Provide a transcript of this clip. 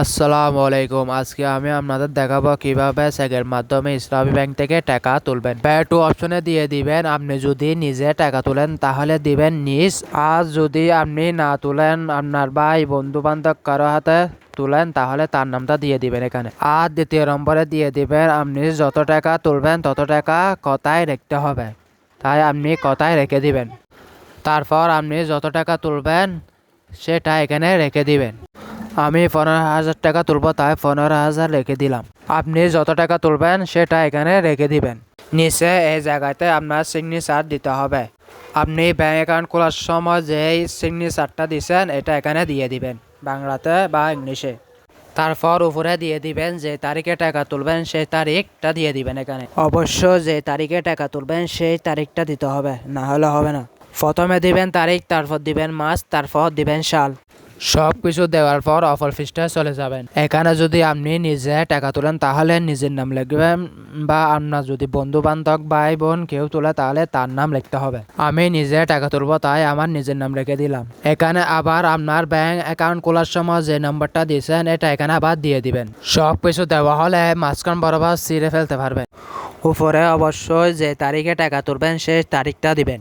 আসসালামু আলাইকুম। আজকে আমি আপনাদের দেখাবো কীভাবে চেকের মাধ্যমে ইসলামী ব্যাংক থেকে টাকা তুলবেন। পে টু অপশনে দিয়ে দিবেন, আপনি যদি নিজে টাকা তুলেন তাহলে দিবেন নিজ, আর যদি আপনি না তুলেন, আপনার ভাই বন্ধু বান্ধব কারও হাতে তুলেন তাহলে তার নামটা দিয়ে দিবেন এখানে। আর দ্বিতীয় নম্বরে দিয়ে দিবেন, আপনি যত টাকা তুলবেন তত টাকা কথায় রাখতে হবে। তাই আপনি কথায় রেখে দিবেন। তারপর আপনি যত টাকা তুলবেন সেটা এখানে রেখে দিবেন। আমি পনেরো হাজার টাকা তুলবো, তাই পনেরো হাজার রেখে দিলাম। আপনি যত টাকা তুলবেন, সেটা এখানে রেখে দিবেন। নিচে এই জায়গাতে আপনার সিগনেচার দিতে হবে। আপনি ব্যাঙ্ক অ্যাকাউন্ট খোলার সময় যেই সিগনেচারটা দিচ্ছেন এটা এখানে দিয়ে দিবেন, বাংলাতে বা ইংলিশে। তারপর উপরে দিয়ে দিবেন যে তারিখে টাকা তুলবেন, সেই তারিখটা দিয়ে দিবেন এখানে। অবশ্য যে তারিখে টাকা তুলবেন, সেই তারিখটা দিতে হবে, না হলে হবে না। প্রথমে দিবেন তারিখ, তারপর দিবেন মাস, তারপর দিবেন সাল। সব কিছু দেওয়ার পর অফার ফিসটা চলে যাবেন। এখানে যদি আপনি নিজে টাকা তোলেন, তাহলে নিজের নাম লিখবেন বা আপনার যদি বন্ধু বান্ধব ভাই বোন কেউ তোলে, তাহলে তার নাম লিখতে হবে। আমি নিজে টাকা তুলবো, তাই আমার নিজের নাম রেখে দিলাম। এখানে আবার আপনার ব্যাংক অ্যাকাউন্ট খোলার সময় যে নাম্বারটা দিয়েছেন, এটা এখানে আবার দিয়ে দিবেন। সব কিছু দেওয়া হলে মাঝখান বরাবর ছিঁড়ে ফেলতে পারবেন। উপরে অবশ্যই যে তারিখে টাকা তুলবেন, সেই তারিখটা দিবেন।